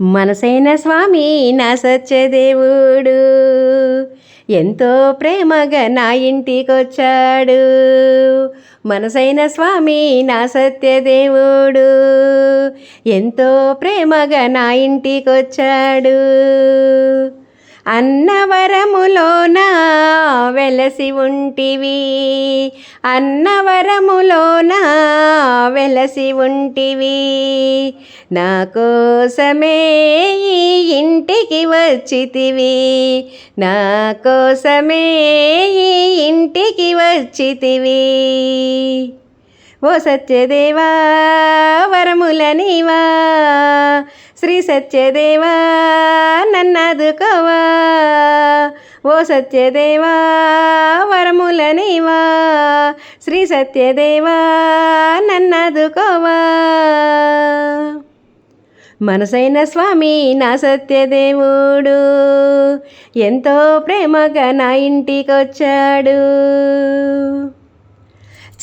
మనసైన స్వామి నా సత్యదేవుడు ఎంతో ప్రేమగా నా ఇంటికొచ్చాడు. మనసైన స్వామి నా సత్యదేవుడు ఎంతో ప్రేమగా నా ఇంటికొచ్చాడు. అన్నవరములోన వెలసి ఉంటివి. అన్నవరములోన వెలసి ఉంటివి. నా కోసమే ఈ ఇంటికి వచ్చితివి. నా కోసమే ఈ ఇంటికి వచ్చితివి. ఓ సత్యదేవా వరములనివా శ్రీ సత్యదేవా నన్నదుకోవా ఓ సత్యదేవా వరములనివా శ్రీ సత్యదేవా నన్నదుకోవా మనసైన స్వామి నా సత్యదేవుడు ఎంతో ప్రేమగా నా ఇంటికొచ్చాడు.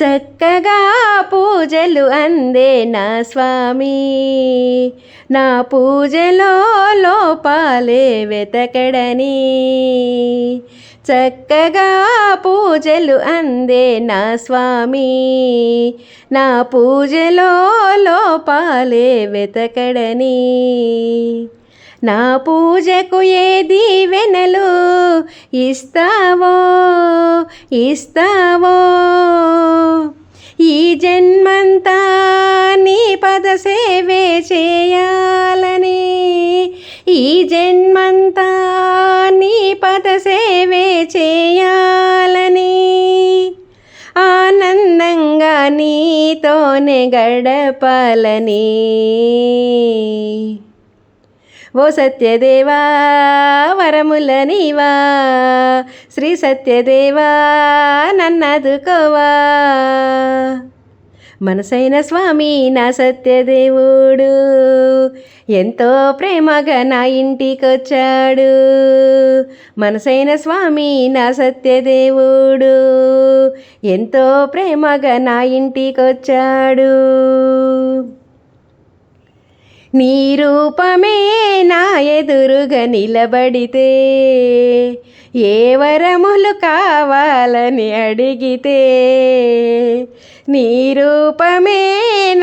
చక్కగా పూజలు అందే నా స్వామి. నా పూజలో లోపాలే వెతకడని. చక్కగా పూజలు అందే నా స్వామి. నా పూజలో లోపాలే వెతకడని. నా పూజకు ఏ దీవెనలు ఇస్తావో ఇస్తావో? ఈ జన్మంతా నీ పద సేవే చేయాలని. ఈ జన్మంతా నీ పద సేవే చేయాలని. ఆనందంగా నీతోనే గడపాలని. ఓ సత్యదేవా వరముల నీవా శ్రీ సత్యదేవా నన్నదుకోవా. మనసైన స్వామి నా సత్యదేవుడు ఎంతో ప్రేమగా నా ఇంటికొచ్చాడు. మనసైన స్వామి నా సత్యదేవుడు ఎంతో ప్రేమగా నా ఇంటికొచ్చాడు. నీ రూపమే నా ఎదురుగా నిలబడితే ఏ వరములు కావాలని అడిగితే నీ రూపమే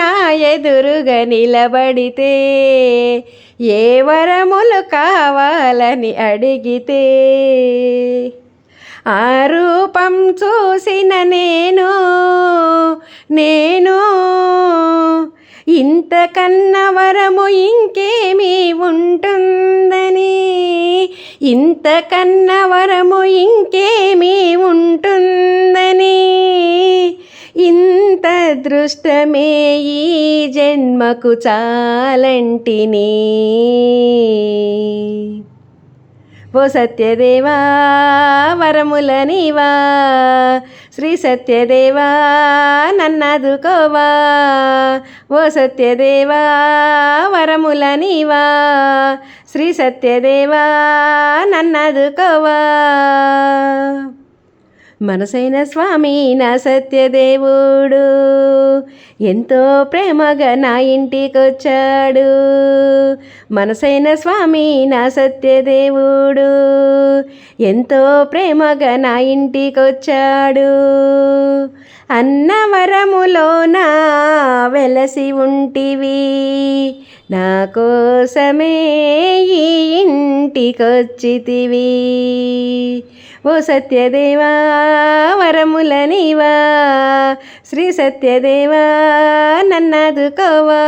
నా ఎదురుగా నిలబడితే ఏ వరములు కావాలని అడిగితే ఆ రూపం చూసిన నేను నేను ఇంతకన్న వరము ఇంకేమీ ఉంటుందని? ఇంతకన్న వరము ఇంకేమీ ఉంటుందని? ఇంత దృష్టమే ఈ జన్మకు చాలంటిని. ఓ సత్యదేవా వరముల నీవా. శ్రీ సత్యదేవా నన్నదుకోవా. ఓ సత్యదేవా వరముల నీవా. శ్రీ సత్యదేవా నన్నదుకోవా. మనసైన స్వామి నా సత్యదేవుడు. ఎంతో ప్రేమగా నా ఇంటికొచ్చాడు. మనసైన స్వామి నా సత్యదేవుడు. ఎంతో ప్రేమగా నా ఇంటికొచ్చాడు. అన్నవరములోన వెలసి ఉంటివి. నా కోసమే ఈ ఇంటికొచ్చితివి. ఓ సత్యదేవా వరముల నీవా శ్రీ సత్యదేవా నన్నదుకోవా